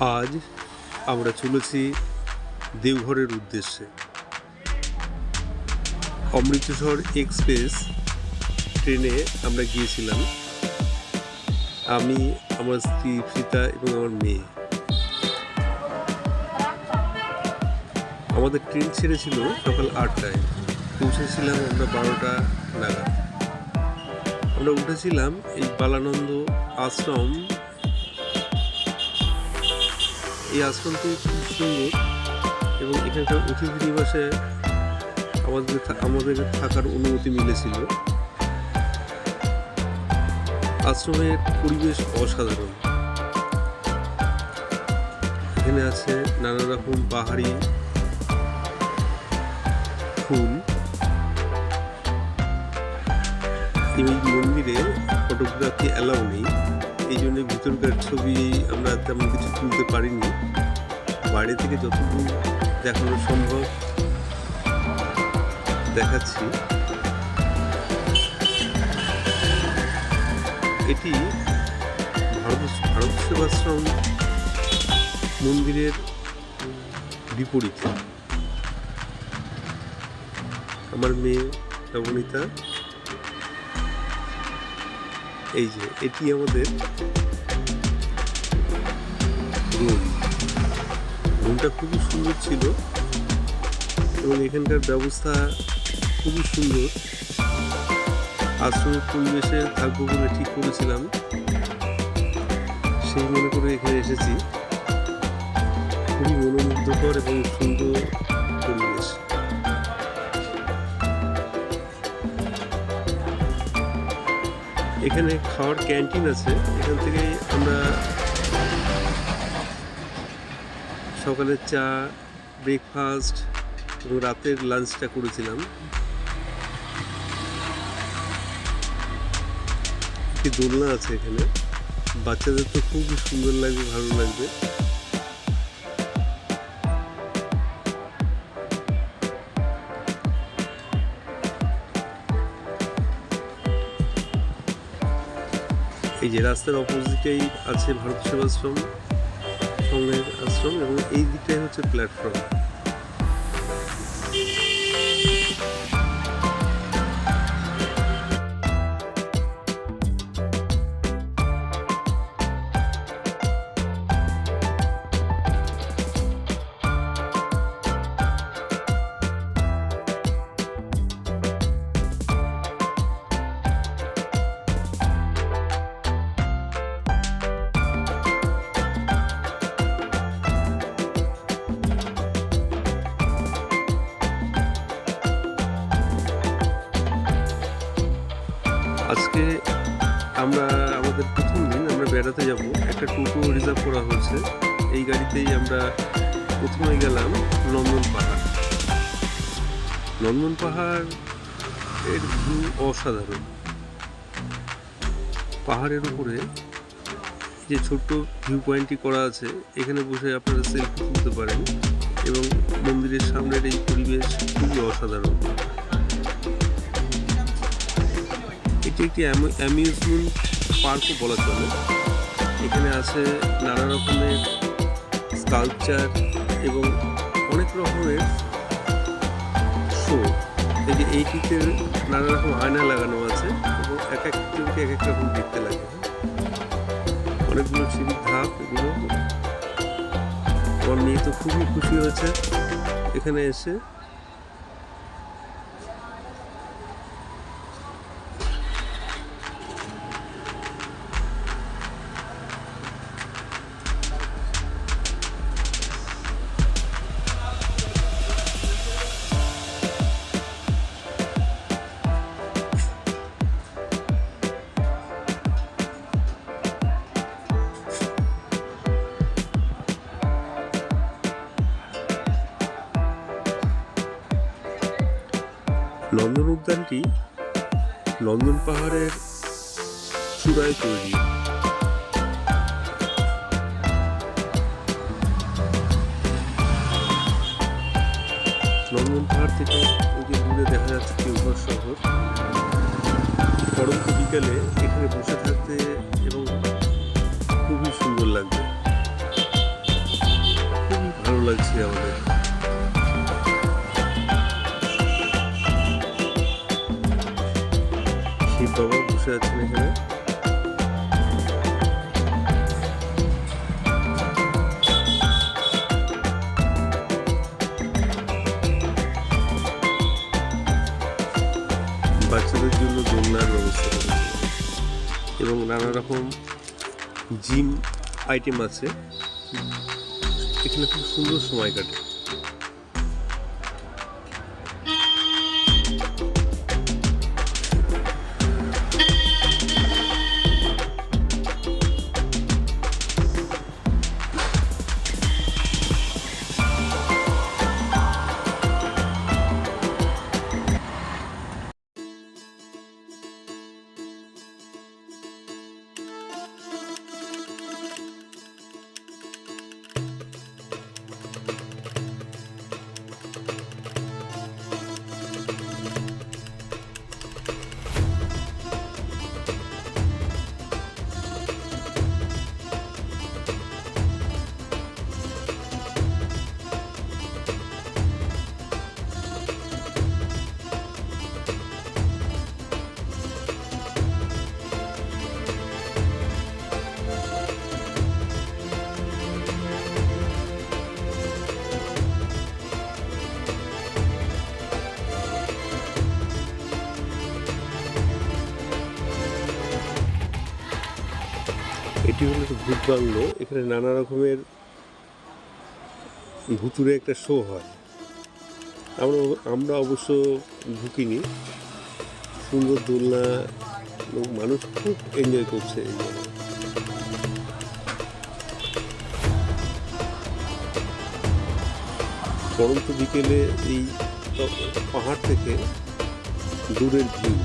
আজ আমরা চলেছি দেওঘরের উদ্দেশ্যে। অমৃতসর এক্সপ্রেস ট্রেনে আমরা গিয়েছিলাম। আমি, আমার স্ত্রী ফিতা এবং আমার মেয়ে। আমাদের ট্রেন ছেড়েছিল সকাল আটটায়। পৌঁছেছিলাম আমরা বারোটা নাগাদ। আমরা উঠেছিলাম এই বালানন্দ আশ্রম এই আশ্রমটি খুব সুন্দর এবং এখানকার অতিথি নিবাসে আমাদের আমাদের থাকার অনুমতি মিলেছিল। আশ্রমের পরিবেশ অসাধারণ। এখানে আছে নানা রকম পাহাড়ি ফুল। এই মন্দিরে ফটোগ্রাফি অ্যালাউ নেই। এই জন্য ভিতরকার ছবি আমরা তেমন কিছু তুলতে পারিনি। বাইরে থেকে যতদূর দেখানো সম্ভব দেখাচ্ছি। এটি ভারত ভারত সেবাশ্রম মন্দিরের বিপরীতে। আমার মেয়ে নবনীতা এই যে, এটি আমাদের রুম রুমটা খুবই সুন্দর ছিল এবং এখানকার ব্যবস্থা খুবই সুন্দর। আশ্রমের পরিবেশে থাকব বলে ঠিক করেছিলাম। সেই মনে করে এখানে এসেছি। খুবই মনোমুগ্ধকর এবং এখানে খাওয়ার ক্যান্টিন আছে। এখান থেকে আমরা সকালের চা ব্রেকফাস্ট এবং রাতের লাঞ্চটা করেছিলাম। একটি দোলনা আছে এখানে। বাচ্চাদের তো খুবই সুন্দর লাগবে, ভালো লাগবে। যে রাস্তার অপোজিটেই আছে ভারত সেবাশ্রম সঙ্গের আশ্রম এবং এই দিকটাই হচ্ছে প্ল্যাটফর্ম আমরা আমাদের প্রথম দিন আমরা বেড়াতে যাব। একটা টোটো রিজার্ভ করা হয়েছে। এই গাড়িতেই আমরা প্রথমে গেলাম নন্দন পাহাড়। নন্দন পাহাড় এর ভিউ অসাধারণ। পাহাড়ের উপরে যে ছোট্ট ভিউ পয়েন্টটি করা আছে, এখানে বসে আপনারা সেলফি তুলতে পারেন এবং মন্দিরের সামনের এই পরিবেশ খুবই অসাধারণ। এটি একটি অ্যামিউজমেন্ট পার্কও বলা চলে। এখানে আছে নানা রকমের স্কাল্পচার এবং অনেক রকমের শো। এই যে এইটিতে নানা রকম আয়না লাগানো আছে এবং এক একজনকে এক এক রকম দেখতে লাগে। অনেকগুলো সিঁড়ির ধাপ এগুলো। আমার মেয়ে তো খুবই খুশি হয়েছে। এখানে এসে নন্দন উদ্যানটি নন্দন পাহাড়ের চূড়ায় তৈরি। নন্দন পাহাড় থেকে ওই যে দূরে দেখা যাচ্ছে দেওঘর শহর। পরন্ত বিকালে এখানে বসে থাকতে এবং খুবই সুন্দর লাগবে খুবই ভালো লাগছে আমাদের। বাবা বসে আছেন এখানে। বাচ্চাদের জন্য দোলনার ব্যবস্থা করেছে। এবং নানা রকম জিম আইটেম আছে। এখানে খুব সুন্দর সময় কাটে। ভূত এখানে নানা রকমের ভুতুরে একটা শো হয়। আমরা আমরা অবশ্য ঢুকিনি। সুন্দর দোলনা, এবং মানুষ খুব এনজয় করছে পরন্ত বিকেলে এই পাহাড় থেকে দূরের ভিউ।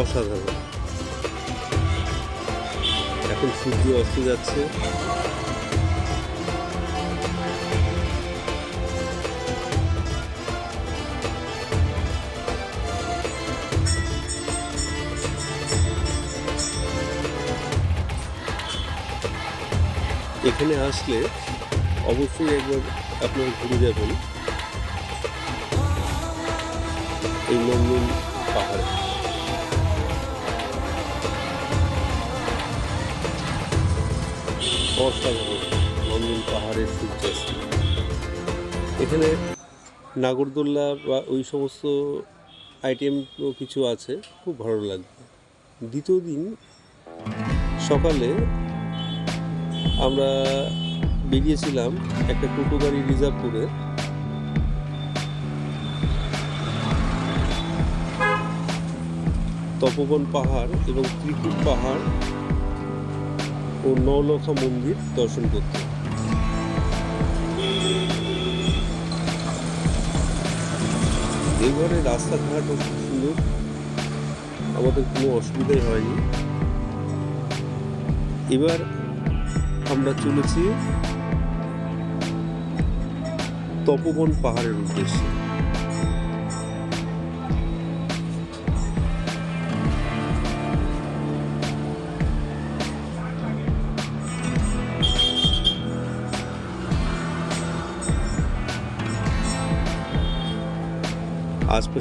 অসাধারণ। এখন সূর্য অস্ত যাচ্ছে। এখানে আসলে অবশ্যই একবার আপনারা ঘুরে যাবেন। এই নন্দন পাহাড়ে। নন্দন পাহাড়ের সূর্যাস্ত। এখানে নাগরদোল্লা বা ওই সমস্ত আইটেমও কিছু আছে, খুব ভালো লাগবে। দ্বিতীয় দিন সকালে আমরা বেরিয়েছিলাম একটা টোটো গাড়ি রিজার্ভ করে। তপবন পাহাড় এবং ত্রিকুট পাহাড় ও নৌলখা মন্দির দর্শন করতে। দেওঘরের রাস্তাঘাটও খুব সুন্দর। আমাদের কোনো অসুবিধাই হয়নি। এবার আমরা চলেছি তপবন পাহাড়ের উদ্দেশ্যে।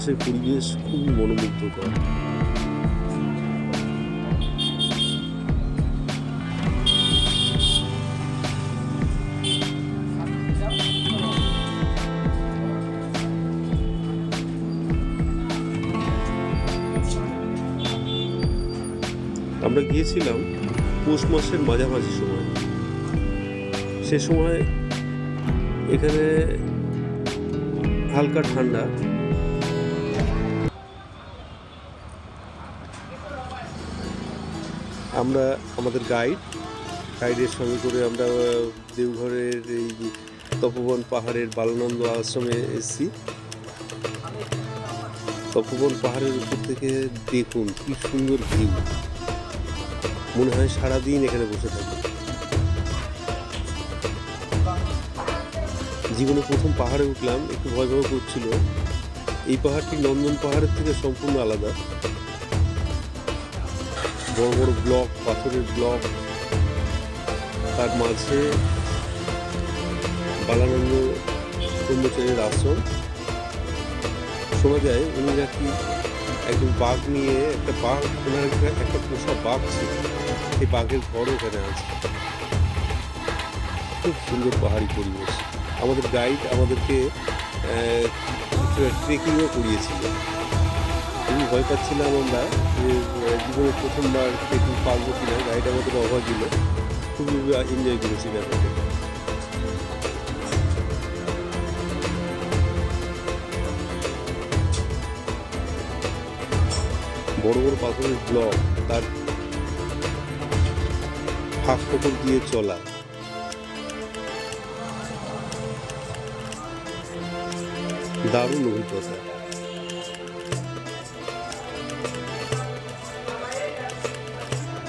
আশপাশের পরিবেশ খুবই মনোমুগ্ধকর। আমরা গিয়েছিলাম পৌষ মাসের মাঝামাঝি সময়। সে সময় এখানে হালকা ঠান্ডা। আমরা, আমাদের গাইড গাইডের সঙ্গে করে আমরা দেওঘরের এই তপবন পাহাড়ের বালানন্দ আশ্রমে এসেছি। তপবন পাহাড়ের উপর থেকে দেখুন কি সুন্দর ভিউ মনে হয় সারাদিন এখানে বসে থাকি জীবনে প্রথম পাহাড়ে উঠলাম, একটু ভয় ভয় করছিল। এই পাহাড়টি নন্দন পাহাড়ের থেকে সম্পূর্ণ আলাদা। বড় বড় ব্লক, পাথরের ব্লক, তার মাঝে বালানন্দ ব্রহ্মচারীর আশ্রম। শোনা যায় উনি নাকি একজন বাঘ নিয়ে একটা বাঘ, ওনার একটা একটা পোষা বাঘ ছিল। সেই বাঘের ঘর ওখানে আছে। খুব সুন্দর পাহাড়ি পরিবেশ। আমাদের গাইড আমাদেরকে ট্রেকিংও করিয়েছিল। আমি ভয় পাচ্ছিলাম আমরা। যে জীবনে প্রথমবার ট্রেকিং পারব কিনা গাইড আমাদের অভাব দিল খুবই এনজয় করেছি ব্যাপারটা। বড় বড় পাথরের ব্লক তার ফাঁক ফোকর দিয়ে চলা। দারুণ অভিজ্ঞতা।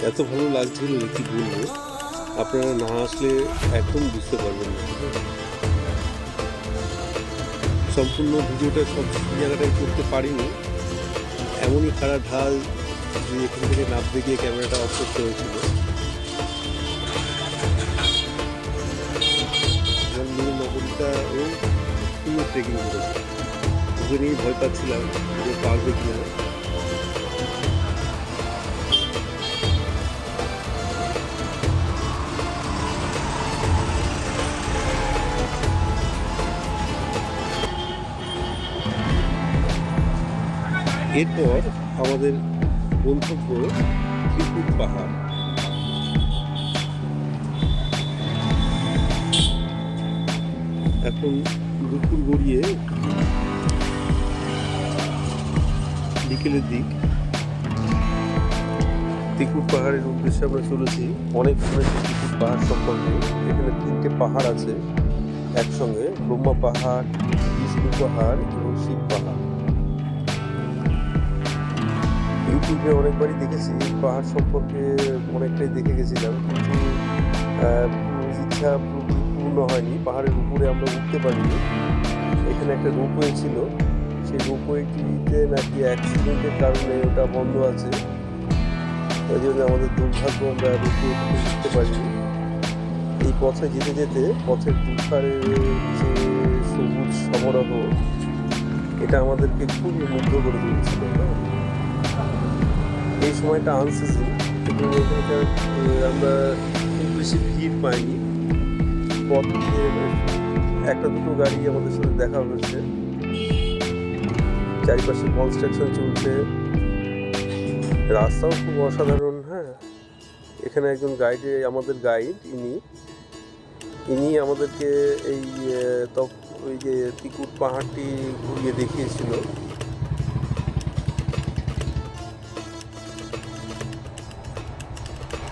এত ভালো লাগছিল কি বলব? আপনারা না আসলে একদম বুঝতে পারবেন না। সম্পূর্ণ ভিডিওটা সব জায়গাটায় করতে পারিনি। এমনই খারাপ ঢাল যে এখান থেকে নামতে গিয়ে ক্যামেরাটা অফ করতে হয়েছিল। এবং নীল নগরীটা ও সুন্দর ট্রেকিং করেছে। নিয়ে ভয় পাচ্ছিলাম যে পারবে কিনা। এরপর আমাদের গন্তব্য ত্রিকুট পাহাড়। এখন দুপুর গড়িয়ে বিকেলের দিক। ত্রিকুট পাহাড়ের উদ্দেশ্যে আমরা চলেছি। অনেক শুনেছি ত্রিকুট পাহাড় সম্পর্কে এখানে তিনটে পাহাড় আছে। একসঙ্গে ব্রহ্মা পাহাড়, বিষ্ণু পাহাড় এবং শিব পাহাড়। ইউটিউবে অনেকবারই দেখেছি, পাহাড় সম্পর্কে অনেকটাই দেখে গেছিলাম, কিন্তু ইচ্ছা পূর্ণ হয়নি, পাহাড়ের উপরে আমরা উঠতে পারিনি। এখানে একটা রোপওয়ে ছিল, সেই রোপওয়েটিতে নাকি অ্যাক্সিডেন্টের কারণে ওটা বন্ধ আছে। ওই জন্য আমাদের দুর্ভাগ্য আমরা রোপওয়ে উঠতে পারিনি। এই পথে যেতে যেতে, পথের দুধারে যে সবুজ সমারোহ, এটা আমাদেরকে খুবই মুগ্ধ করে তুলছিল এই সময়টা আনসিজন এখানকার আমরা খুব বেশি ভিড় পাইনি। পথ একটা দুটো গাড়ি আমাদের সাথে দেখা হয়েছে। চারিপাশে কনস্ট্রাকশন চলছে। রাস্তাও খুব অসাধারণ হ্যাঁ। এখানে একজন গাইডে আমাদের গাইড ইনি। ইনি আমাদেরকে এই তপ ওই যে তিকুট পাহাড়টি ঘুরিয়ে দেখিয়েছিল।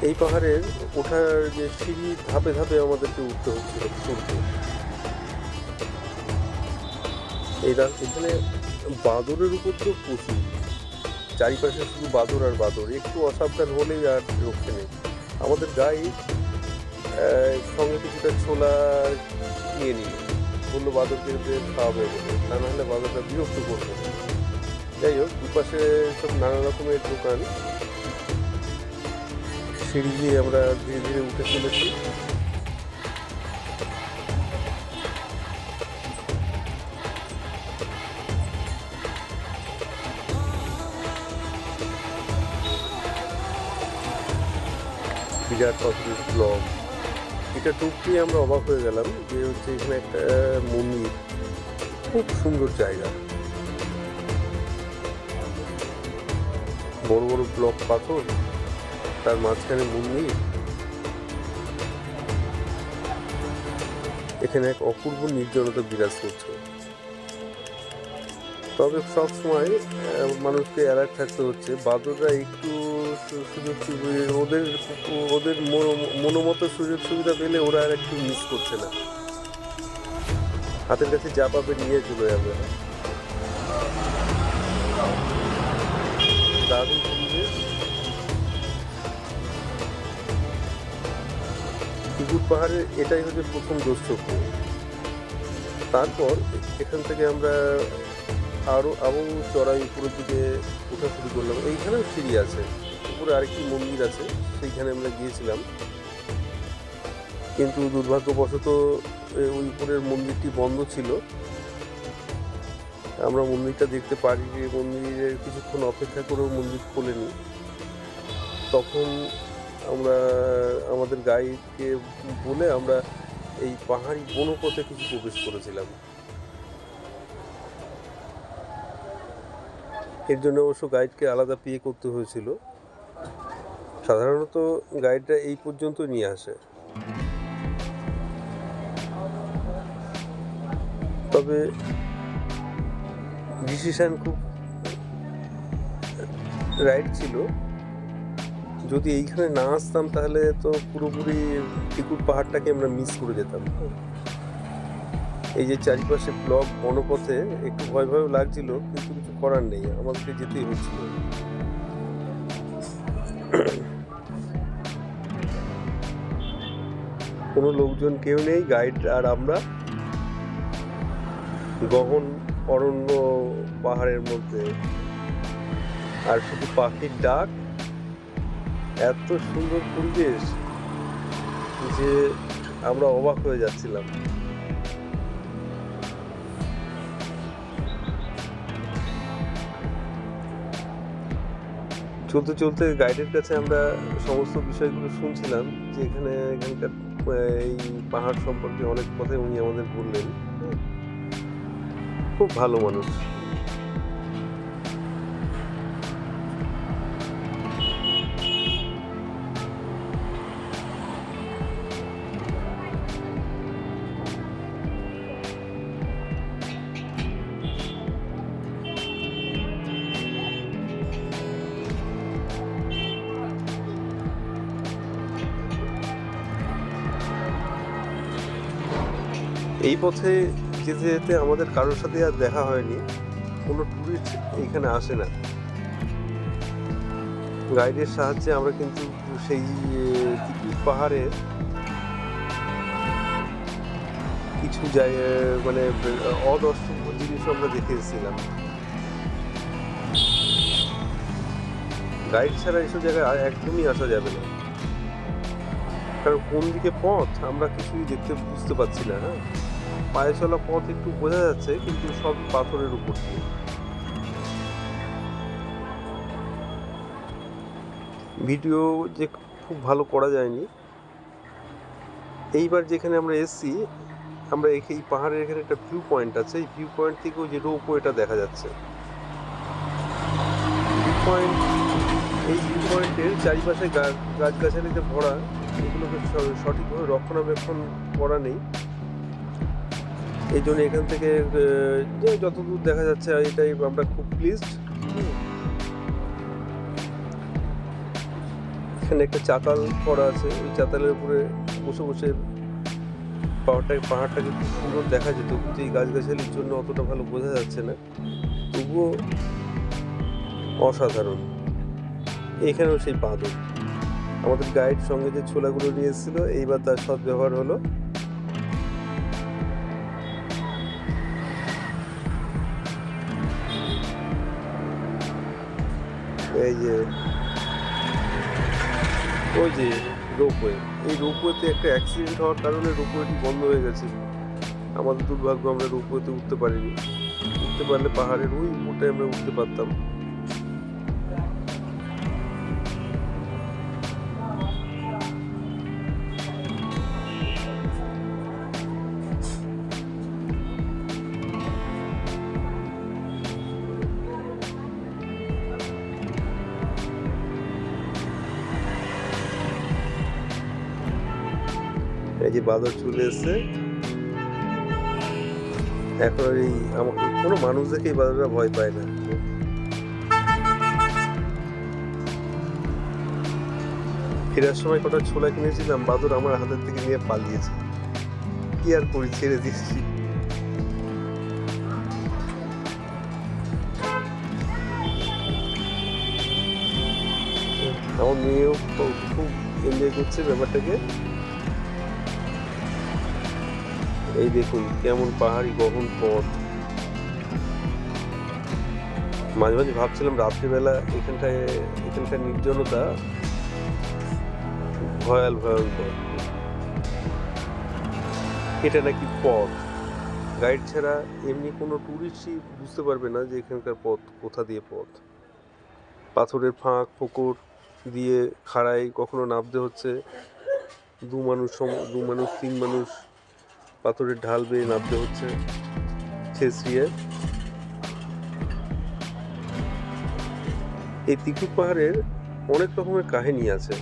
এই পাহাড়ের ওঠার যে সিঁড়ি ধাপে ধাপে আমাদেরকে উঠতে হচ্ছিল চলতে এই এখানে বাদরের উপদ্রব প্রচুর। চারিপাশে শুধু বাঁদর আর বাঁদর। একটু অসাবধান হলেই আর রক্ষে নেই। আমাদের গাইড সঙ্গে কিছুটা ছোলা নিয়ে নিই বলল বাদরকে খাওয়াবে বলে। তা নাহলে বাদরটা বিরক্ত করবে যাই হোক, দুপাশে সব নানা রকমের দোকান। সিঁড়ি দিয়ে আমরা ধীরে ধীরে উঠে চলেছি। বিরাট অদ্ভুত ব্লক এটা টুকটি আমরা অবাক হয়ে গেলাম যে হচ্ছে এখানে একটা মন্দির। খুব সুন্দর জায়গা। বড় বড় ব্লক পাথর। তার মাঝখানে মন্দির এখানে এক অপূর্ব নির্জনতা বিরাজ করছে। তবে সবসময় মানুষকে অ্যালার্ট থাকতে হচ্ছে। বাদররা একটু সুযোগ ওদের ওদের মনো- মনোমতো সুযোগ সুবিধা পেলে ওরা আর একটু মিস করছে না। হাতের কাছে যা পাবে নিয়ে চলে যাবে। টিকুট পাহাড়ের এটাই হচ্ছে প্রথম দ্রষ্টব্য তারপর এখান থেকে আমরা আরও আরও চড়াই উপরের দিকে ওঠা শুরু করলাম। এইখানেও সিঁড়ি আছে, উপরে আরেকটি মন্দির আছে, সেইখানে আমরা গিয়েছিলাম। কিন্তু দুর্ভাগ্যবশত ওই উপরের মন্দিরটি বন্ধ ছিল। আমরা মন্দিরটা দেখতে পারি যে মন্দিরে কিছুক্ষণ অপেক্ষা করেও মন্দির খোলেনি। তখন আমরা, আমাদের গাইডকে বলে আমরা এই পাহাড়ি বনপথে কিছু প্রবেশ করেছিলাম। এর জন্য অবশ্য গাইডকে আলাদা পে করতে হয়েছিল। সাধারণত গাইডরা এই পর্যন্ত নিয়ে আসে। তবে ডিসিশন খুব রাইট ছিল। যদি এইখানে না আসতাম, তাহলে তো পুরোপুরি টিকুট পাহাড়টাকে আমরা মিস করে যেতাম। এই যে চারিপাশে ব্লক বনপথে একটু ভয় ভয় লাগছিল, কিন্তু কিছু করার নেই, আমাদেরকে যেতেই হচ্ছিল। কোনো লোকজন কেউ নেই গাইড আর আমরা। গহন অরণ্য পাহাড়ের মধ্যে। আর শুধু পাখির ডাক এত সুন্দর পরিবেশ যে আমরা অবাক হয়ে যাচ্ছিলাম। চলতে চলতে গাইডের কাছে আমরা সমস্ত বিষয়গুলো শুনছিলাম যে এখানে এখানকার এই পাহাড় সম্পর্কে অনেক কথাই উনি আমাদের বললেন। খুব ভালো মানুষ। পথে যেতে যেতে আমাদের কারোর সাথে আর দেখা হয়নি, কোনো টুরিস্ট এখানে আসে না। গাইডের সাহায্যে আমরা কিন্তু সেই পাহাড়ের কিছু জায়গা মানে অদর্শনীয় জিনিস আমরা দেখে এসেছিলাম। গাইড ছাড়া এইসব জায়গায় একদমই আসা যাবে না। কারণ কোন দিকে পথ আমরা কিছুই দেখতে, বুঝতে পারছি না হ্যাঁ? পায়ে চলা পথ একটু বোঝা যাচ্ছে, কিন্তু সব পাথরের উপর দিয়ে। ভিডিও যে খুব ভালো করা যায়নি। এইবার যেখানে আমরা এসছি, আমরা এই পাহাড়ের এখানে একটা ভিউ পয়েন্ট আছে। এই ভিউ পয়েন্ট থেকেও যে রোপ এটা দেখা যাচ্ছে। ভিউ পয়েন্ট এই ভিউ পয়েন্টের চারিপাশে গা- গাছগাছালিতে ভরা, এগুলোকে সঠিকভাবে রক্ষণাবেক্ষণ করা নেই। এই জন্য এখান থেকে যতদূর দেখা যাচ্ছে এটাই আমরা খুব প্লিজড এখানে একটা চাতাল করা আছে, ওই চাতালের উপরে বসে বসে পাহাড়টাকে পাহাড়টাকে খুব সুন্দর দেখা যেত, কিন্তু এই গাছগাছালির জন্য অতটা ভালো বোঝা যাচ্ছে না। তবুও অসাধারণ। এখানেও সেই বাঁদর। আমাদের গাইড সঙ্গে যে ছোলাগুলো নিয়ে এসেছিল, এইবার তার সদ্ব্যবহার হলো। এই যে, ওই যে রোপওয়ে, এই রোপওয়েতে একটা অ্যাক্সিডেন্ট হওয়ার কারণে রোপওয়েটি বন্ধ হয়ে গেছে। আমাদের দুর্ভাগ্য, আমরা রোপওয়েতে উঠতে পারিনি। উঠতে পারলে পাহাড়ের ওই মোটে আমরা উঠতে পারতাম। বাদর চলে এসছে। এখন এই আমাকে কোনো মানুষ দেখে এই বাদররা ভয় পায় না। ফেরার সময় কটা ছোলা কিনেছিলাম, বাদর আমার হাতের থেকে নিয়ে পালিয়েছে। কি আর করি, ছেড়ে দিচ্ছি আমার মেয়েও খুব এনজয় করছে ব্যাপারটাকে। এই দেখুন, কেমন পাহাড়ি গহন পথ। মাঝে মাঝে ভাবছিলাম রাত্রিবেলা এখানটায়, এখানকার নির্জনতা ভয়াল ভয়ঙ্কর এটা নাকি পথ। গাইড ছাড়া এমনি কোনো ট্যুরিস্টই বুঝতে পারবে না যে এখানকার পথ কোথা দিয়ে পথ। পাথরের ফাঁক ফোকর দিয়ে খাড়াই কখনো নামতে হচ্ছে। দু মানুষ দু মানুষ, তিন মানুষ পাথরের ঢাল বেয়ে নামতে হচ্ছে ছেঁচড়িয়ে এই তিকুট পাহাড়ের অনেক রকমের কাহিনী আছে,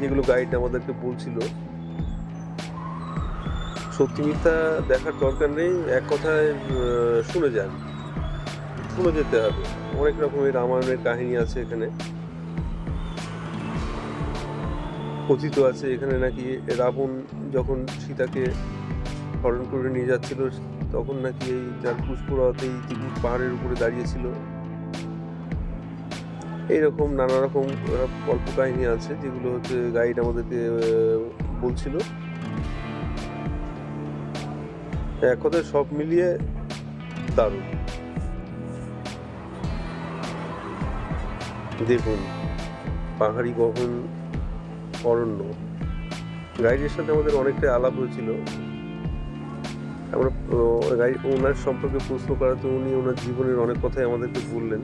যেগুলো গাইড আমাদেরকে বলছিল। সত্যি মিথ্যা দেখার দরকার নেই, এক কথায় শুনে যান। শুনে যেতে হবে। অনেক রকমের রামায়ণের কাহিনী আছে এখানে। কথিত আছে এখানে নাকি রাবণ যখন সীতাকে হরণ করে নিয়ে যাচ্ছিল, তখন নাকি এই যার পুষ্পরথ এই ত্রিকুট পাহাড়ের উপরে দাঁড়িয়েছিল। এইরকম নানা রকম গল্প কাহিনী আছে, যেগুলো হচ্ছে গাইড আমাদেরকে বলছিল। এক কথায় সব মিলিয়ে দারুণ। দেখুন, পাহাড়ি গহন অরণ্য। গাইডের সাথে আমাদের অনেকটাই আলাপ হয়েছিল। ওনার সম্পর্কে প্রশ্ন করাতে উনি ওনার জীবনের অনেক কথাই আমাদেরকে বললেন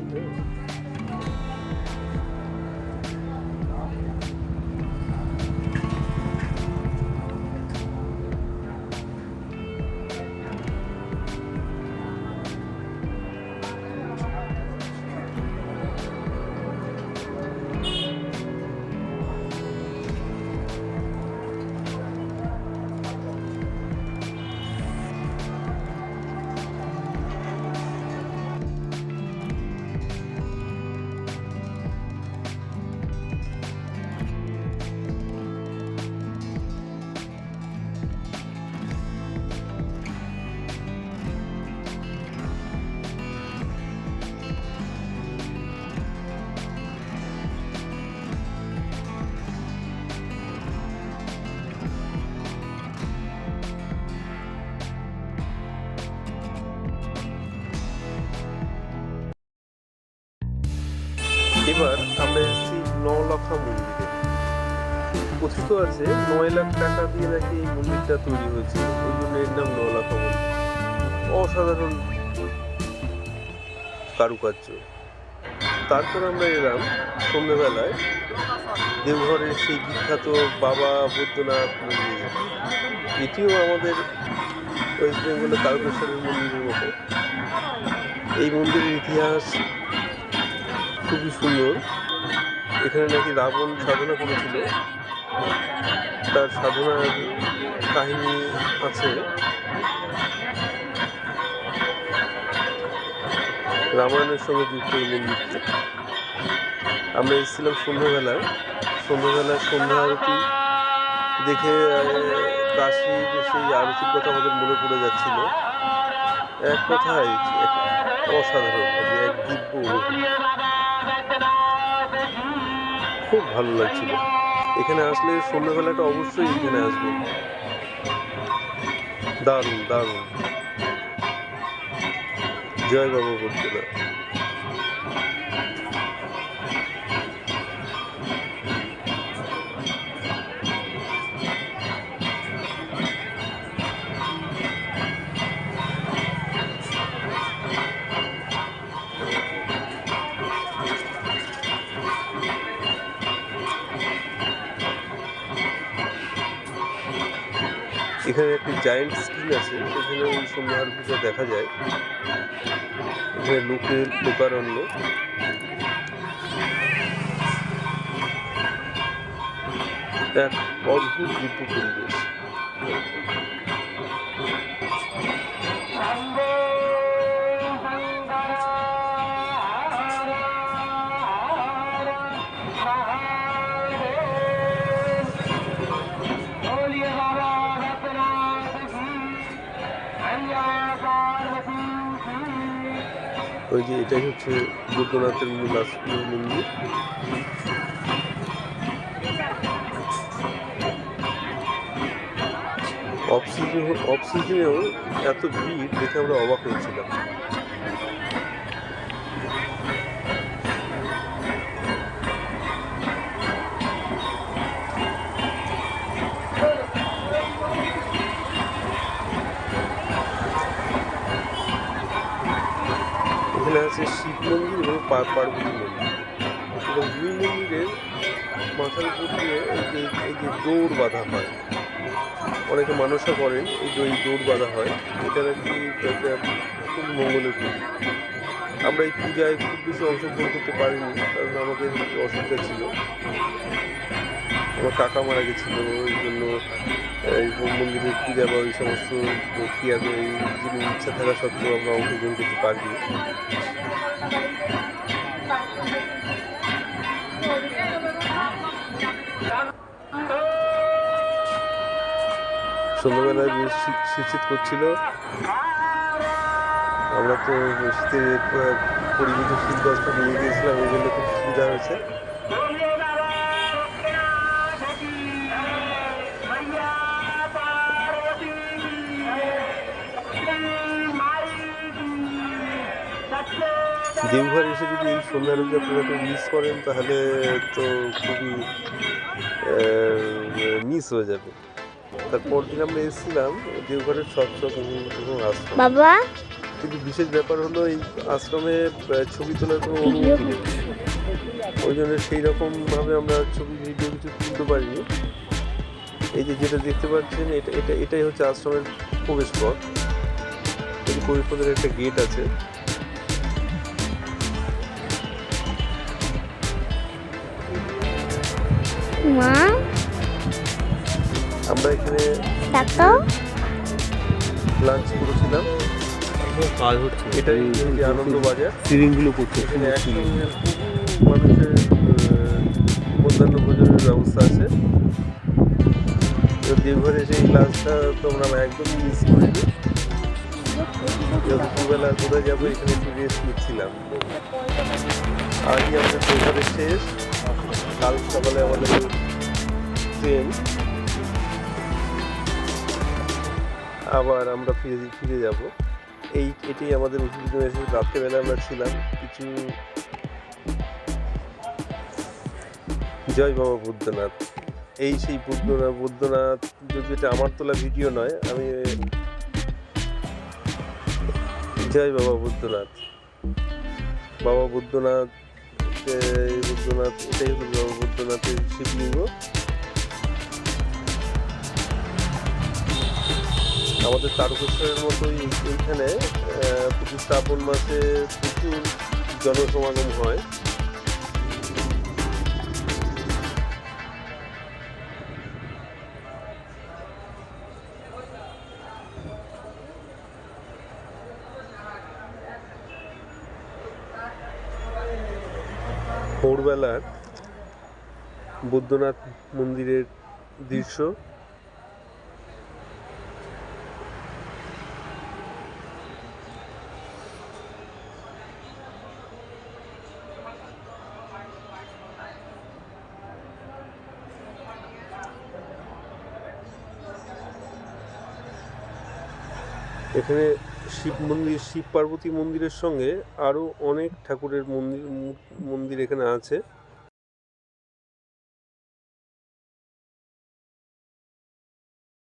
কথিত আছে, নয় লাখ টাকা দিয়ে নাকি এই মন্দিরটা তৈরি হয়েছে। ওই জন্য এর নাম নলখা মন্দির অসাধারণ কারুকার্য। তারপর আমরা এলাম সন্ধ্যেবেলায় দেওঘরের সেই বিখ্যাত বাবা বৈদ্যনাথ মন্দির। এটিও আমাদের ওয়েস্ট বেঙ্গলের তারকেশ্বরের মন্দিরের মতো। এই মন্দিরের ইতিহাস খুবই সুন্দর। এখানে নাকি রাবণ সাধনা করেছিল। তার সাধনার কাহিনী আছে। রামায়ণের সঙ্গে যুক্ত মন্দিরটা আমরা এসেছিলাম সন্ধ্যাবেলায়। সন্ধ্যাবেলায় সন্ধ্যা আরতি দেখে কাশির সেই আরতির কথা আমাদের মনে পড়ে যাচ্ছিল। এক কথায় অসাধারণ যে এক দিব্য খুব ভালো লাগছিল। এখানে আসলে সন্ধ্যাবেলাটা অবশ্যই এখানে আসবে। দারুণ দারুণ। জয় বাবা বলছিল এখানে একটি জায়েন্ট স্ক্রিন আছে, এখানে ওই সন্ধ্যার পূজা দেখা যায়। এখানে লোকের লোকারণ্য। এক অদ্ভুত দিব্য পরিবেশ যে এটাই হচ্ছে দুর্গনাথের মূল মন্দির। অফ সিজনেও এত ভিড় দেখে আমরা অবাক হয়েছিলাম। পার্বতী মন্দির এবং দুই মন্দিরের মাথার উপর দিয়ে এই যে এই যে দৌড় বাঁধা হয়, অনেকে মানুষও করেন, এই যে এই দৌড় বাঁধা হয়, এটা নাকি খুব মঙ্গলের পুজো আমরা এই পূজায় খুব বেশি অংশগ্রহণ করতে পারিনি, কারণ আমাদের অসুবিধা ছিল। আমার কাকা মারা গেছিল ওই জন্য, এই মন্দিরের পূজা বা ওই সমস্ত ক্রিয়াতে এই যিনি ইচ্ছা থাকা সত্ত্বেও আমরা অংশগ্রহণ করতে পারিনি। সন্ধ্যাবেলায় শীত করছিল আমরা তো শীতের পরিমিত শীত বস্ত্র নিয়ে গিয়েছিলাম ওই জন্য খুব সুবিধা হয়েছে। দেওঘর এসে যদি এই সন্ধ্যা রোজা পুরোটা মিস করেন, তাহলে তো খুবই মিস হয়ে যাবে। তারপর দিন আমরা এসেছিলাম দেওঘরের এবং আশ্রম। বাবা? কিন্তু বিশেষ ব্যাপার হলো এই আশ্রমে ছবি তোলার কোনো অনুমতি নেই। ওই জন্য সেই রকমভাবে আমরা ছবি ভিডিও কিছু তুলতে পারিনি। এই যে যেটা দেখতে পাচ্ছেন এটা এটা এটাই হচ্ছে আশ্রমের প্রবেশ পথ এই প্রবেশ পথের একটা গেট আছে। মা? আমরা এখানে তাকাও লাঞ্চ করেছিলাম। কাজ হচ্ছে। এটাই এই যে আনন্দ বাজার সিলিংগুলো করছে। এখানে মানুষের মধ্যাহ্ন ভোজনের ব্যবস্থা আছে। তো দেওঘরে সেই ক্লাসটা তোমরা একদম মিস করিনি। দুপুরবেলা কোথায় যাব এখানে একটু রেস্ট নিচ্ছিলাম। আজই আমাদের দেওঘরের শেষ। কাল সকালে আমাদের ট্রেন আবার আমরা ফিরে ফিরে যাব। এই এটাই আমাদের উত্তেজনা এসে রাত্রেবেলা আমরা ছিলাম। কিছু জয় বাবা বুদ্ধনাথ এই সেই বুদ্ধনাথ বুদ্ধনাথ যদি এটা আমার তোলা ভিডিও নয়, আমি জয় বাবা বুদ্ধনাথ বাবা বুদ্ধনাথ বুদ্ধনাথ এটাই হলো বাবা বুদ্ধনাথের শিবলিঙ্গ। আমাদের তারকেশ্বরের মতোই এইখানে আহ, প্রতি শ্রাবণ মাসে প্রচুর জনসমাগম হয়। ভোরবেলার বুদ্ধনাথ মন্দিরের দৃশ্য এখানে শিব মন্দির শিব পার্বতী মন্দিরের সঙ্গে আরও অনেক ঠাকুরের মন্দির মন্দির এখানে আছে।